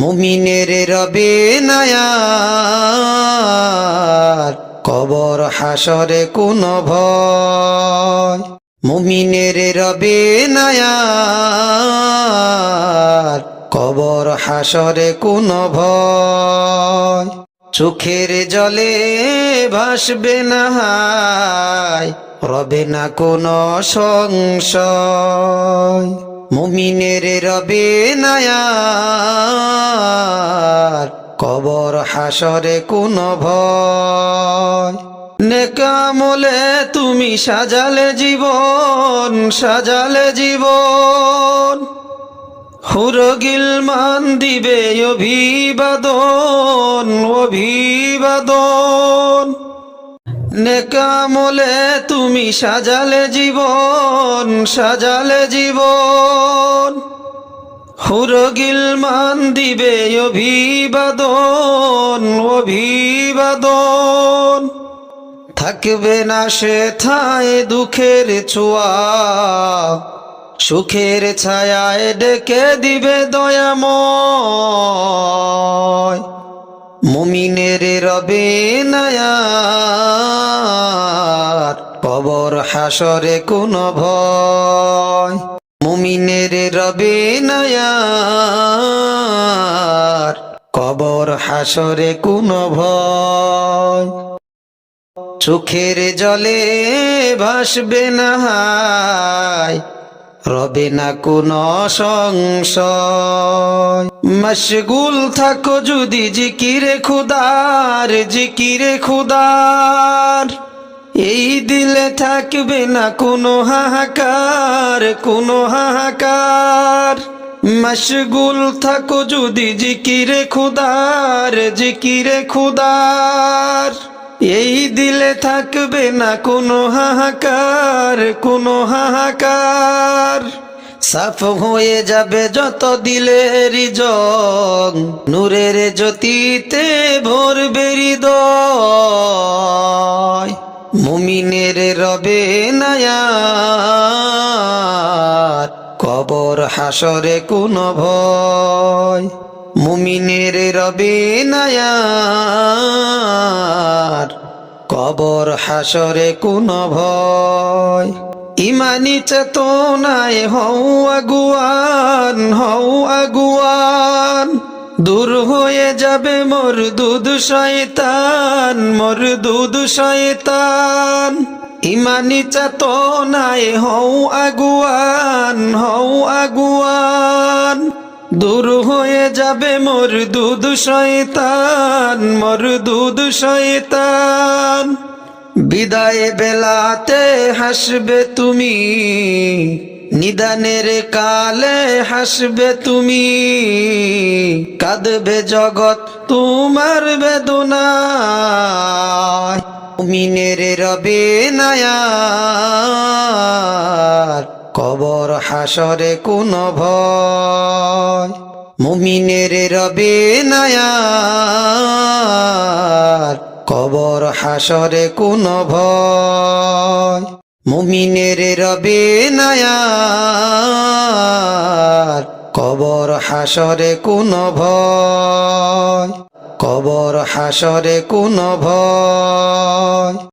মুমিনের রবে নায়ার, কবর হাসরে কোন ভয়। মুমিনের রবে নায়ার, কবর হাসরে কোন ভয়। চোখের জলে ভাসবে না রবে না কোন সংশয়। মুমিনের রবে নায়ার কবর হাসরে কোন ভয়? নেকামলে তুমি সাজালে জীবন সাজালে জীবন। হুরগিল মান দিবে অভিবাদন অভিবাদন। নেকামলে তুমি সাজালে জীবন সাজালে জীবন। হুরগিল মান দিবে অভিবাদন অভিবাদন। থাকবে না সে থায় দুঃখের ছোঁয়া, সুখের ছায়ায় ডেকে দিবে দয়াময়। মুমিনের রবে নায়ার, কবর হাসরে কোন ভয়। মুমিনের রবে নায়ার, কবর হাসরে কোন ভয় চোখের জলে ভাসবে না রবে না কোন সংশয়। মশগুল থাকো যদি জিকিরে খুদার জিকিরে খুদার। এই দিলে থাকবে না কোনো হাহাকার কোনো হাহাকার। মশগুল থাকো যদি জিকিরে খুদার জিকিরে খুদার। এই দিলে থাকবে না কোনো হাহাকার কোনো হাহাকার। সাফ হয়ে যাবে যত দিলের জং, নূরের জ্যোতিতে ভরবে হৃদয়। মুমিনের রবে নায়ার, কবর হাসরে কোন ভয়। মুমিনের রবে নায়ার, কবর হাসরে কোন ভয়। ইমানি চেতনায় হও আগুয়ান হও আগুয়ান। দূর হয়ে যাবে মোর দুধ শয়তান, মোর দুধ শয়তান। ইমানি চেতনায় হও আগুয়ান হও আগুয়ান। দূর হয়ে যাবে মোর দুধ শয়তান, মোর দুধ শয়তান। বিদায় বেলাতে হাসবে তুমি নিদানের কালে হাসবে তুমি, কাঁদবে জগৎ তোমার বেদনায়। মিনের রবে নায়ার, কবর হাসরে কোন ভয়। মুমিনের রবে নায়ার, কবর হাসরে কোন ভয়। মুমিনের রবে নায়ার। কবর হাসরে কোন ভয়। কবর হাসরে কোন ভয়।